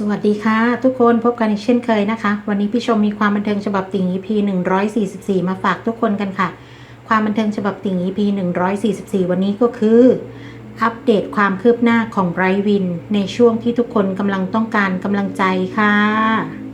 สวัสดีค่ะ ทุกคนพบกันอีกเช่นเคยนะคะ วันนี้พี่ชมมีความบันเทิงฉบับติ่ง EP 144 มาฝากทุกคนกันค่ะ ความบันเทิงฉบับติ่ง EP 144 วันนี้ก็คือ อัปเดตความคืบหน้าของไบรท์วิน ในช่วงที่ทุกคนกำลังต้องการกำลังใจค่ะ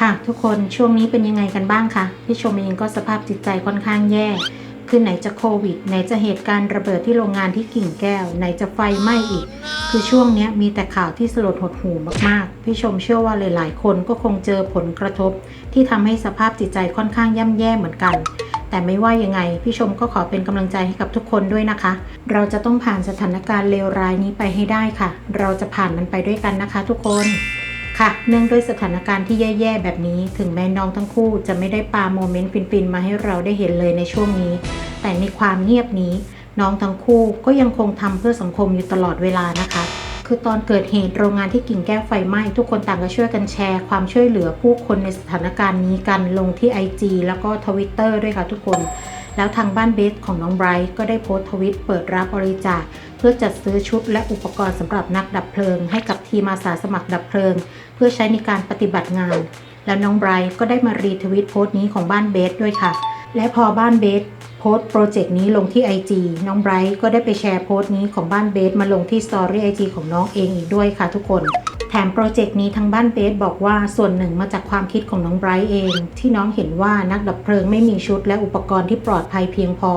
ค่ะ ทุกคนช่วงนี้เป็นยังไงกันบ้างคะพี่ชมเองก็สภาพจิตใจค่อนข้างแย่คือไหนจะโควิด ไหนจะเหตุการณ์ระเบิดที่โรงงานที่กิ่งแก้ว ไหนจะไฟไหม้อีก คือช่วงนี้มีแต่ข่าวที่สลดหดหูมากๆ พี่ชมเชื่อว่าหลายๆ คนก็คงเจอผลกระทบ ที่ทำให้สภาพจิตใจค่อนข้างย่ำแย่เหมือนกัน แต่ไม่ว่ายังไง พี่ชมก็ขอเป็นกำลังใจให้กับทุกคนด้วยนะคะ เราจะต้องผ่านสถานการณ์เลวร้ายนี้ไปให้ได้ค่ะ เราจะผ่านมันไปด้วยกันนะคะ ทุกคน ค่ะ เนื่องด้วยสถานการณ์ที่แย่ๆ แบบนี้ ถึงแม้น้องทั้งคู่จะไม่ได้ปาโมเมนต์ฟินๆ มาให้เราได้เห็นเลยในช่วงนี้ แต่ในความเงียบนี้ น้องทั้งคู่ก็ยังคงทำเพื่อสังคมอยู่ตลอดเวลานะคะ คือตอนเกิดเหตุโรงงานที่กิ่งแก้วไฟไหม้ ทุกคนต่างก็ช่วยกันแชร์ ความช่วยเหลือผู้คนในสถานการณ์นี้กันลงที่ IG แล้วก็ทวิตเตอร์ด้วยค่ะทุกคน แล้วทางบ้านเบสของน้องไบรท์ก็ได้โพสต์ทวิตเปิดรับบริจาคเพื่อจัดซื้อชุดและอุปกรณ์สำหรับนักดับเพลิง ให้กับทีมอาสาสมัครดับเพลิง เพื่อใช้ในการปฏิบัติงาน แล้วน้องไบรท์ก็ได้มารีทวิตโพสต์นี้ของบ้านเบสด้วยค่ะ และพอบ้านเบสโพสต์โปรเจกต์นี้ลงที่ IG น้องไบรท์ก็ได้ไปแชร์โพสต์นี้ของบ้านเบสมาลงที่สตอรี่ไอจีของน้องเองอีกด้วยค่ะทุกคนแถมโปรเจกต์นี้ทางบ้านเบสบอกว่าส่วนหนึ่งมาจากความคิดของน้องไบรท์เอง ที่น้องเห็นว่านักดับเพลิงไม่มีชุดและอุปกรณ์ที่ปลอดภัยเพียงพอ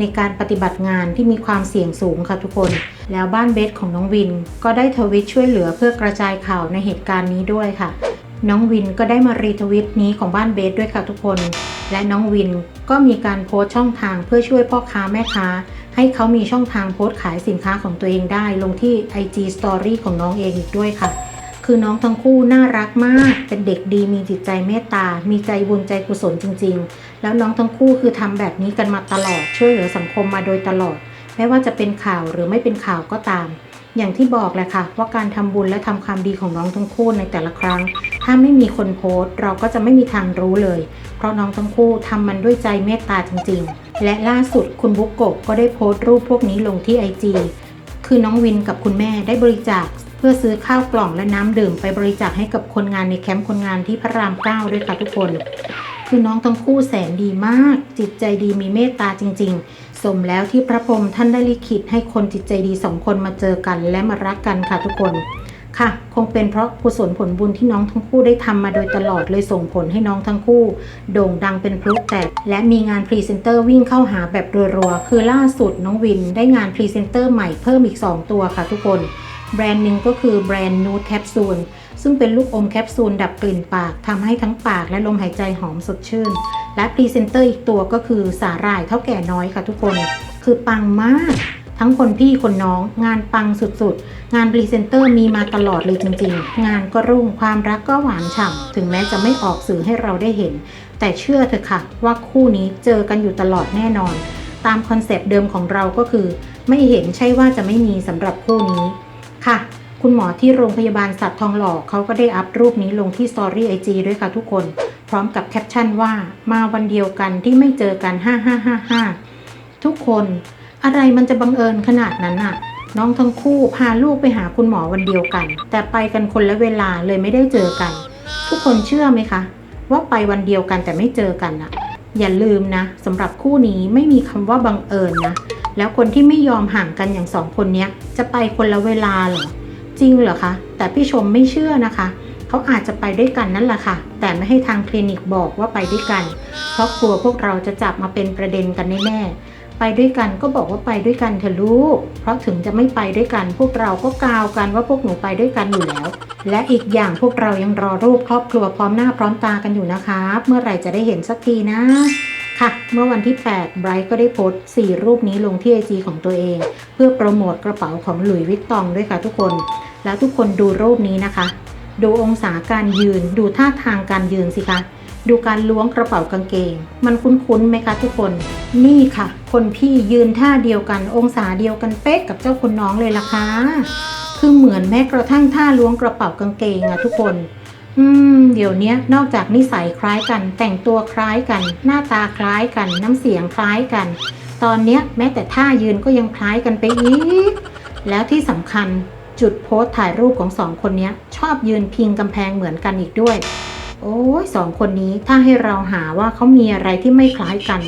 ในการปฏิบัติงานที่มีความเสี่ยงสูงค่ะทุกคน แล้วบ้านเบสของน้องวิน ก็ได้ทวิตช่วยเหลือเพื่อกระจายข่าวในเหตุการณ์นี้ด้วยค่ะ น้องวินก็ได้มารีทวิตนี้ของบ้านเบสด้วยค่ะทุกคน และน้องวินก็มีการโพสต์ช่องทางเพื่อช่วยพ่อค้าแม่ค้า ให้เขามีช่องทางโพสต์ขายสินค้าของตัวเองได้ ลงที่ IG Story ของน้องเองอีกด้วยค่ะ คือน้องทั้งคู่น่ารักมาก เป็นเด็กดีมีจิตใจเมตตา มีใจบุญใจกุศลจริง ๆ แล้วน้องทั้งคู่คือทำแบบนี้กันมาตลอด ช่วยเหลือสังคมมาโดยตลอด ไม่ว่าจะเป็นข่าวหรือไม่เป็นข่าวก็ตาม อย่างที่บอกแหละค่ะว่าการทำบุญและทำความดีของน้องทั้งคู่ในแต่ละครั้ง ถ้าไม่มีคนโพสต์ เราก็จะไม่มีทางรู้เลย เพราะน้องทั้งคู่ทำมันด้วยใจเมตตาจริง ๆ และล่าสุดคุณบุ๊กโกะก็ได้โพสต์รูปพวกนี้ลงที่ไอจี คือน้องวินกับคุณแม่ได้บริจาค เพื่อซื้อข้าวกล่องและน้ำดื่มไปบริจาคให้กับคนงานในแคมป์คนงานที่พระรามเก้าด้วยค่ะทุกคน คือน้องทั้งคู่แสนดีมาก จิตใจดีมีเมตตาจริง ๆ สมแล้วที่พระพรหมท่านได้ลิขิตให้คนจิตใจดีสองคนมาเจอกันและมารักกันค่ะทุกคน ค่ะ คงเป็นเพราะกุศลผลบุญที่น้องทั้งคู่ได้ทำมาโดยตลอดเลยส่งผลให้น้องทั้งคู่ โด่งดังเป็นพลุแตก และมีงานพรีเซนเตอร์วิ่งเข้าหาแบบรัวๆ คือล่าสุดน้องวินได้งานพรีเซนเตอร์ใหม่เพิ่มอีก 2 ตัวค่ะทุกคน แบรนด์หนึ่งก็คือแบรนด์นูตแคปซูลซึ่งเป็นลูกอมแคปซูลดับกลิ่นปากทำให้ทั้งปากและลมหายใจหอมสดชื่น และพรีเซนเตอร์อีกตัวก็คือสาหร่ายเท่าแก่น้อยค่ะทุกคน คือปังมาก ทั้งคนพี่คนน้อง งานปังสุดๆ งานพรีเซนเตอร์มีมาตลอดเลยจริงๆ งานก็รุ่งความรักก็หวานฉ่ำถึงแม้จะไม่ออกสื่อให้เราได้เห็น แต่เชื่อเถอะค่ะ ว่าคู่นี้เจอกันอยู่ตลอดแน่นอน ตามคอนเซปต์เดิมของเราก็คือ ไม่เห็นใช่ว่าจะไม่มีสำหรับคู่นี้ค่ะคุณหมอที่โรงพยาบาลสัตว์ทองหล่อเขาก็ได้อัพรูปนี้ลงที่สตอรี่ไอจด้วยค่ะทุกคน พร้อมกับแคปชั่นว่ามาวันเดียวกันที่ไม่เจอกัน 5555 ทุกคน อะไรมันจะบังเอิญขนาดนั้นน่ะน้องทั้งคู่พาลูกไปหาคุณหมอวันเดียวกัน แต่ไปกันคนละเวลาเลยไม่ได้เจอกัน ทุกคนเชื่อไหมคะ ว่าไปวันเดียวกันแต่ไม่เจอกันน่ะอย่าลืมนะสำหรับคู่นี้ไม่มีคำว่าบังเอิญนะแล้วคนที่ไม่ยอมห่างกันอย่างสองคนเนี้ยจะไปคนละเวลาเหรอจริงเหรอคะแต่พี่ชมไม่เชื่อนะคะเขาอาจจะไปด้วยกันนั่นแหละค่ะ แต่ไม่ให้ทางคลินิกบอกว่าไปด้วยกัน เพราะกลัวพวกเราจะจับมาเป็นประเด็นกันแน่ๆ ไปด้วยกันก็บอกว่าไปด้วยกันเถอะลูก เพราะถึงจะไม่ไปด้วยกัน พวกเราก็กล่าวกันว่าพวกหนูไปด้วยกันอยู่แล้ว และอีกอย่างพวกเรายังรอรูปครอบครัวพร้อมหน้าพร้อมตากันอยู่นะคะเมื่อไหร่จะได้เห็นสักทีนะค่ะเมื่อวันที่ 8 ไบรท์ก็ได้โพสต์ 4 รูปนี้ลงที่ไอจีของตัวเอง เพื่อโปรโมทกระเป๋าของหลุยส์วิตตองด้วยค่ะทุกคน แล้วทุกคนดูรูปนี้นะคะ ดูองศาการยืน ดูท่าทางการยืนสิคะ ดูการล้วงกระเป๋ากางเกง มันคุ้นๆไหมคะทุกคน นี่ค่ะ คนพี่ยืนท่าเดียวกัน องศาเดียวกันเป๊ะกับเจ้าคุณน้องเลยล่ะค่ะคือเหมือนแม้กระทั่งท่าล้วงกระเป๋ากางเกงอะทุกคน อืม เดี๋ยวนี้นอกจากนิสัยคล้ายกัน แต่งตัวคล้ายกัน หน้าตาคล้ายกัน น้ำเสียงคล้ายกัน ตอนเนี้ยแม้แต่ท่ายืนก็ยังคล้ายกันไปอีก แล้วที่สำคัญจุดโพสต์ถ่ายรูปของสองคนนี้ชอบยืนพิงกำแพงเหมือนกันอีกด้วย โอ้ยสองคนนี้ถ้าให้เราหาว่าเขามีอะไรที่ไม่คล้ายกัน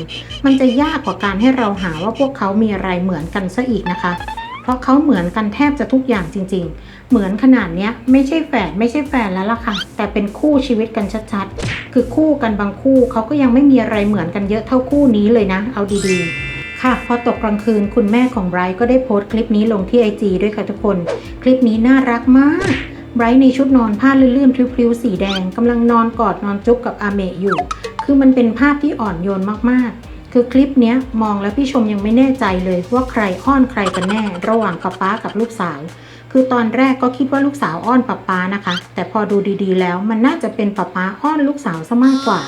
มันจะยากกว่าการให้เราหาว่าพวกเขามีอะไรเหมือนกันซะอีกนะคะ เพราะเขาเหมือนกันแทบจะทุกอย่างจริง ๆ เหมือนขนาดเนี้ยไม่ใช่แฝดไม่ใช่แฟนแล้วล่ะค่ะ แต่เป็นคู่ชีวิตกันชัดๆ คือคู่กันบางคู่เขาก็ยังไม่มีอะไรเหมือนกันเยอะเท่าคู่นี้เลยนะ เอาดีๆค่ะพอตกกลางคืนคุณแม่ของไบรท์ก็ได้โพสต์คลิปนี้ลงที่ไอจด้วยค่ะทุกคน คลิปนี้น่ารักมาก ไบรท์ในชุดนอนผ้าลื่นๆพลิ้วๆสีแดงกำลังนอนกอดนอนจุ๊บกับอาเมะอยู่ คือมันเป็นภาพที่อ่อนโยนมากๆ คือคลิปเนี้ยมองแล้วพี่ชมยังไม่แน่ใจเลยว่าใครอ้อนใครกันแน่ ระหว่างป๊าป๊ากับลูกสาว คือตอนแรกก็คิดว่าลูกสาวอ้อนป๊าป๊านะคะ แต่พอดูดีๆ แล้วมันน่าจะเป็นป๊าป๊าอ้อนลูกสาวซะมากกว่า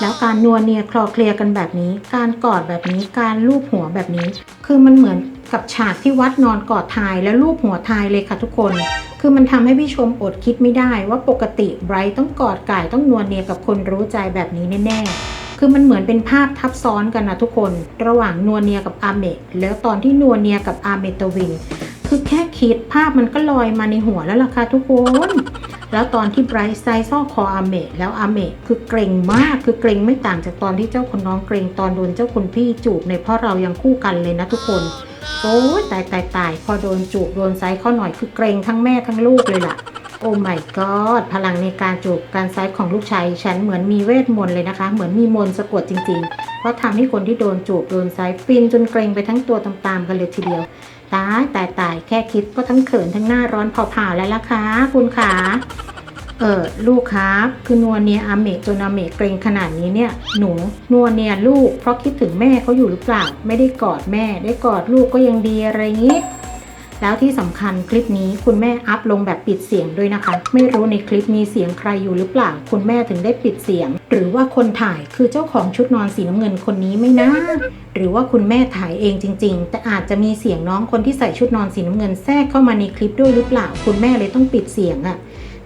แล้วการนัวเนียคลอเคลียกันแบบนี้ การกอดแบบนี้การลูบหัวแบบนี้ คือมันเหมือน กับฉากที่วัดนอนกอดทายและลูบหัวทายเลยค่ะทุกคน คือมันทำให้พี่ชมอดคิดไม่ได้ว่าปกติไบรท์ต้องกอดก่ายต้องนัวเนียกับคนรู้ใจแบบนี้แน่ๆคือมันเหมือนเป็นภาพทับซ้อนกันนะทุกคน ระหว่างนัวเนียกับอาเมะแล้วตอนที่นัวเนียกับอาเมตวิน คือแค่คิดภาพมันก็ลอยมาในหัวแล้วล่ะค่ะทุกคน แล้วตอนที่ไบรท์ไซซ่อคออาเมะแล้วอาเมะคือเกรงมากคือเกรงไม่ต่างจากตอนที่เจ้าคนน้องเกรงตอนโดนเจ้าคนพี่จูบในเพราะเรายังคู่กันเลยนะทุกคน โอ้ยตายตายตายพอโดนจูบโดนไซส์เข้าหน่อยคือเกรงทั้งแม่ทั้งลูกเลยล่ะ โอ้ my god พลังในการจูบการไซส์ของลูกชายฉันเหมือนมีเวทมนต์เลยนะคะ เหมือนมีมนต์สะกดจริงๆ เพราะทำให้คนที่โดนจูบโดนไซส์ฟินจนเกรงไปทั้งตัวตามๆกันเลยทีเดียวตายตายตายแค่คิดก็ทั้งเขินทั้งหน้าร้อนเผาๆแล้วล่ะคะคุณขา เออลูกครับคือนัวเนียอาเมะจนอาเมเกรงขนาดนี้เนี่ยหนูนัวเนียลูกเพราะคิดถึงแม่เขาอยู่หรือเปล่า ไม่ได้กอดแม่ ได้กอดลูกก็ยังดีอะไรงี้แล้วที่สำคัญคลิปนี้คุณแม่อัพลงแบบปิดเสียงด้วยนะคะ ไม่รู้ในคลิปมีเสียงใครอยู่หรือเปล่า คุณแม่ถึงได้ปิดเสียง หรือว่าคนถ่ายคือเจ้าของชุดนอนสีน้ำเงินคนนี้ไหม่นะ หรือว่าคุณแม่ถ่ายเองจริง ๆ แต่อาจจะมีเสียงน้องคนที่ใส่ชุดนอนสีน้ำเงินแทรกเข้ามาในคลิปด้วยหรือเปล่า คุณแม่เลยต้องปิดเสียงอะ่ะ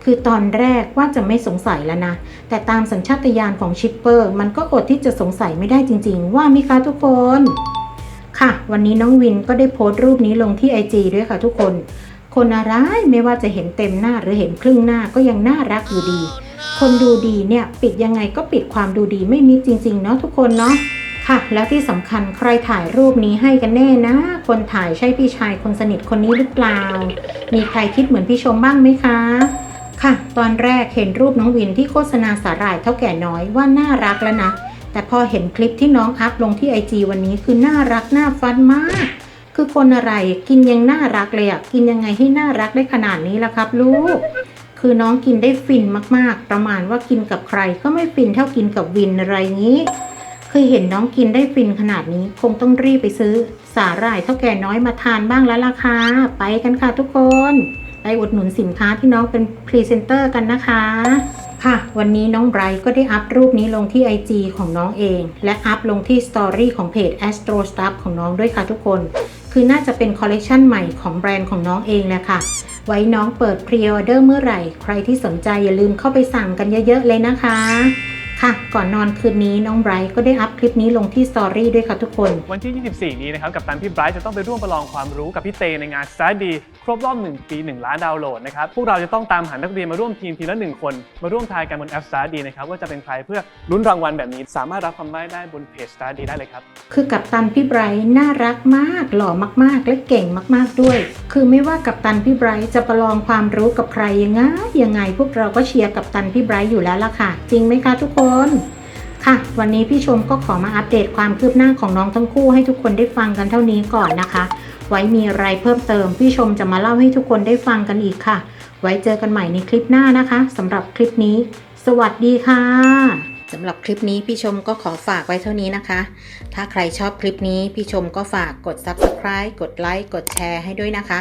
คือตอนแรกว่าจะไม่สงสัยแล้วนะ แต่ตามสัญชาตญาณของชิปเปอร์ มันก็อดที่จะสงสัยไม่ได้จริง ๆ ว่ามีคะทุกคน ค่ะ วันนี้น้องวินก็ได้โพสต์รูปนี้ลงที่ IG ด้วยค่ะทุกคน คนอะไรไม่ว่าจะเห็นเต็มหน้าหรือเห็นครึ่งหน้าก็ยังน่ารักอยู่ดี คนดูดีเนี่ยปิดยังไงก็ปิดความดูดีไม่มิดจริง ๆ เนาะทุกคนเนาะค่ะ แล้วที่สำคัญใครถ่ายรูปนี้ให้กันแน่นะ คนถ่ายใช่พี่ชายคนสนิทคนนี้หรือเปล่า มีใครคิดเหมือนพี่ชมบ้างไหมคะ ค่ะ ตอนแรกเห็นรูปน้องวินที่โฆษณาสาหร่ายเท่าแก่น้อยว่าน่ารักแล้วนะ แต่พอเห็นคลิปที่น้องอัพลงที่ไอจวันนี้คือน่ารักน่าฟันมาก คือคนอะไรกินยังน่ารักเลยอะกินยังไงให้น่ารักได้ขนาดนี้ล่ะครับ ลูก คือน้องกินได้ฟินมากๆ ประมาณว่ากินกับใครก็ไม่ฟินเท่ากินกับวินอะไรงี้คือเห็นน้องกินได้ฟินขนาดนี้คงต้องรีบไปซื้อ สาหร่ายเท่าแก่น้อยมาทานบ้างแล้วล่ะค่ะไปกันค่ะทุกคน ไปอุดหนุนสินค้าที่น้องเป็นพรีเซนเตอร์กันนะคะ ค่ะ วันนี้น้องไบรท์ก็ได้อัพรูปนี้ลงที่ IG ของน้องเอง และอัพลงที่สตอรี่ของเพจ Astro Stuff ของน้องด้วยค่ะทุกคน คือน่าจะเป็นคอลเลกชันใหม่ของแบรนด์ของน้องเองแหละค่ะไว้น้องเปิดพรีออเดอร์เมื่อไหร่ ใครที่สนใจอย่าลืมเข้าไปสั่งกันเยอะๆเลยนะคะ ค่ะ ก่อนนอนคืนนี้น้องไบรท์ก็ได้อัพคลิปนี้ลงที่สตอรี่ด้วยค่ะทุกคน วันที่ 24 นี้นะครับ กับตันพี่ไบรท์จะต้องไปร่วมประลองความรู้กับพี่เตในงาน s t u d y ครบรอบ 1 ปี 1 ล้านดาวน์โหลดนะครับ พวกเราจะต้องตามหานักเรียนมาร่วมทีมทีละ 1 คน มาร่วมทายกันบนแอป s t u d y นะครับว่าจะเป็นใครเพื่อลุ้นรางวัลแบบนี้ สามารถรับความได้ได้บนเพจ s t u d y ได้เลยครับ คือกัปตันพี่ไบรท์น่ารักมาก หล่อมากๆ และเก่งมากๆด้วย คือไม่ว่ากัปตันพี่ไบรท์จะประลองความรู้กับใครยังไงยังไง พวกเราก็เชียร์กัปตันพี่ไบรท์อยู่แล้วล่ะค่ะ จริงไหมคะทุกคน ค่ะ วันนี้พี่ชมก็ขอมาอัปเดตความคืบหน้าของน้องทั้งคู่ให้ทุกคนได้ฟังกันเท่านี้ก่อนนะคะ ไว้มีอะไรเพิ่มเติม พี่ชมจะมาเล่าให้ทุกคนได้ฟังกันอีกค่ะ ไว้เจอกันใหม่ในคลิปหน้านะคะสำหรับคลิปนี้ สวัสดีค่ะสำหรับคลิปนี้พี่ชมก็ขอฝากไว้เท่านี้นะคะ ถ้าใครชอบคลิปนี้พี่ชมก็ฝากกด subscribe กดไลค์กดแชร์ให้ด้วยนะคะ